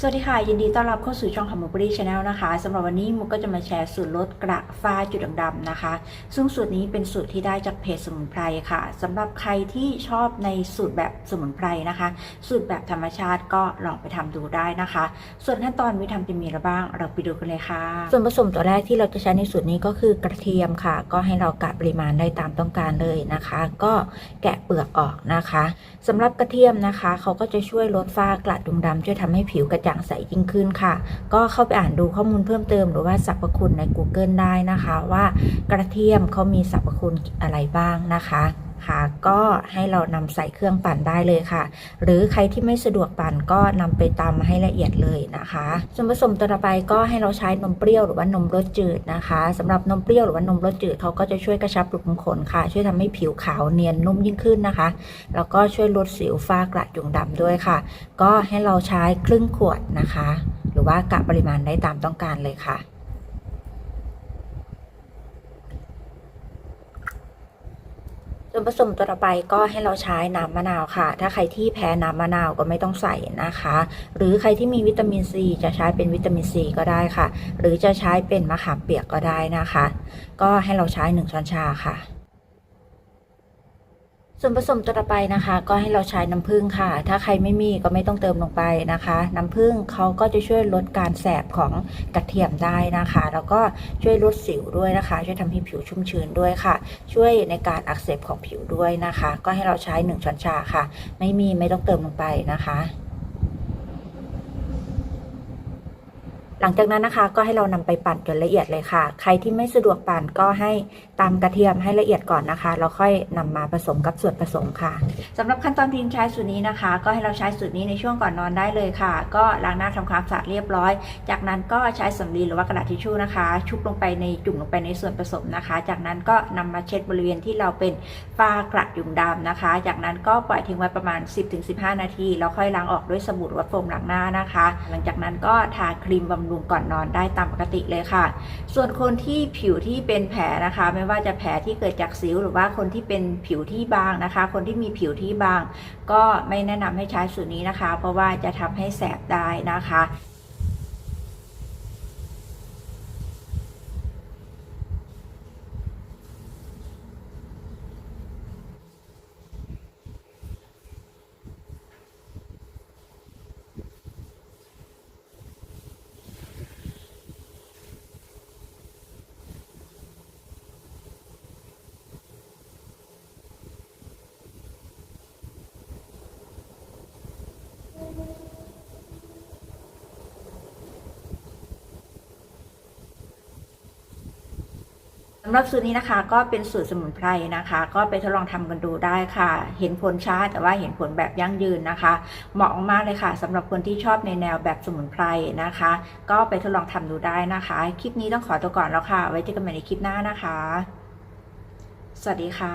สวัสดีค่ะ ยินดีต้อนรับเข้าสู่ช่องของมุกบรีชาแนลนะคะสำหรับวันนี้มุกก็จะมาแชร์สูตรลดกระฝ้าจุดด่างดำนะคะ ซึ่งสูตรนี้เป็นสูตรที่ได้จากเพจสมุนไพรค่ะสำหรับใครที่ชอบในสูตรแบบสมุนไพรนะคะ สูตรแบบธรรมชาติก็ลองไปทำดูได้นะคะ ส่วนขั้นตอนวิธีทำจะมีอะไรบ้าง เราไปดูกันเลยค่ะ ส่วนผสมตัวแรกที่เราจะใช้ในสูตรนี้ก็คือกระเทียมค่ะ ก็ให้เรากะปริมาณได้ตามต้องการเลยนะคะ ก็แกะเปลือกออกนะคะสำหรับกระเทียมนะคะ เขาก็จะช่วยลดฝ้ากระดุมดำช่วยทำให้ผิวกระจ่างใสยิ่งขึ้นค่ะ ก็เข้าไปอ่านดูข้อมูลเพิ่มเติมหรือว่าสรรพคุณใน Google ได้นะคะ ว่ากระเทียมเขามีสรรพคุณอะไรบ้างนะคะ คะ ก็ให้เรานำใส่เครื่องปั่นได้เลยค่ะ หรือใครที่ไม่สะดวกปั่นก็นำไปตำให้ละเอียดเลยนะคะ ส่วนผสมตัวต่อไปก็ให้เราใช้นมเปรี้ยวหรือว่านมรสจืดนะคะสำหรับนมเปรี้ยวหรือว่านมรสจืดเขาก็จะช่วยกระชับรูขุมขนค่ะ ช่วยทำให้ผิวขาวเนียนนุ่มยิ่งขึ้นนะคะ แล้วก็ช่วยลดสิวฝ้ากระจุงดำด้วยค่ะ ก็ให้เราใช้ครึ่งขวดนะคะ หรือว่ากะปริมาณได้ตามต้องการเลยค่ะ วนผสมตัวต่อไปก็ให้เราใช้น้ำมะนาวค่ะ ถ้าใครที่แพ้น้ำมะนาวก็ไม่ต้องใส่นะคะ หรือใครที่มีวิตามินซีจะใช้เป็นวิตามินซีก็ได้ค่ะ หรือจะใช้เป็นมะขามเปียกก็ได้นะคะ ก็ให้เราใช้1ช้อนชาค่ะ ส่วนผสมตัวต่อไปนะคะ ก็ให้เราใช้น้ำผึ้งค่ะ ถ้าใครไม่มีก็ไม่ต้องเติมลงไปนะคะ น้ำผึ้งเขาก็จะช่วยลดการแสบของกระเทียมได้นะคะ แล้วก็ช่วยลดสิวด้วยนะคะ ช่วยทำให้ผิวชุ่มชื้นด้วยค่ะ ช่วยในการอักเสบของผิวด้วยนะคะ ก็ให้เราใช้ 1ช้อนชาค่ะ ไม่มีไม่ต้องเติมลงไปนะคะ ห ลังจากนั้นนะคะ ก็ให้เรานำไปปั่นจนละเอียดเลยค่ะ ใครที่ไม่สะดวกปั่นก็ให้ตำกระเทียมให้ละเอียดก่อนนะคะแล้วค่อยนำมาผสมกับส่วนผสมค่ะสำหรับขั้นตอนพิมพ์ใช้สูตรนี้นะคะ ก็ให้เราใช้สูตรนี้ในช่วงก่อนนอนได้เลยค่ะ ก็ล้างหน้าทำความสะอาดเรียบร้อย จากนั้นก็ใช้สำลีหรือว่ากระดาษทิชชู่นะคะ ชุบลงไปในจุ่มลงไปในส่วนผสมนะคะ จากนั้นก็นำมาเช็ดบริเวณที่เราเป็นฝ้ากระจุ่มดำนะคะ จากนั้นก็ปล่อยทิ้งไว้ประมาณ 10-15 นาที แล้วค่อยล้างออกด้วยสบู่หรือว่าโฟมล้างหน้านะคะ หลังจากนั้นก็ทาครีมบำรุงก่อนนอนได้ตามปกติเลยค่ะ ส่วนคนที่ผิวที่เป็นแผลนะคะ ไม่ว่าจะแผลที่เกิดจากสิว หรือว่าคนที่เป็นผิวที่บางนะคะ คนที่มีผิวที่บาง ก็ไม่แนะนำให้ใช้สูตรนี้นะคะ เพราะว่าจะทำให้แสบได้นะคะ สำหรับสูตรนี้นะคะก็เป็นสูตรสมุนไพรนะคะ ก็ไปทดลองทำกันดูได้ค่ะ เห็นผลช้าแต่ว่าเห็นผลแบบยั่งยืนนะคะ เหมาะมากเลยค่ะสำหรับคนที่ชอบในแนวแบบสมุนไพรนะคะ ก็ไปทดลองทำดูได้นะคะ คลิปนี้ต้องขอตัวก่อนแล้วค่ะ ไว้เจอกันใหม่ในคลิปหน้านะคะ สวัสดีค่ะ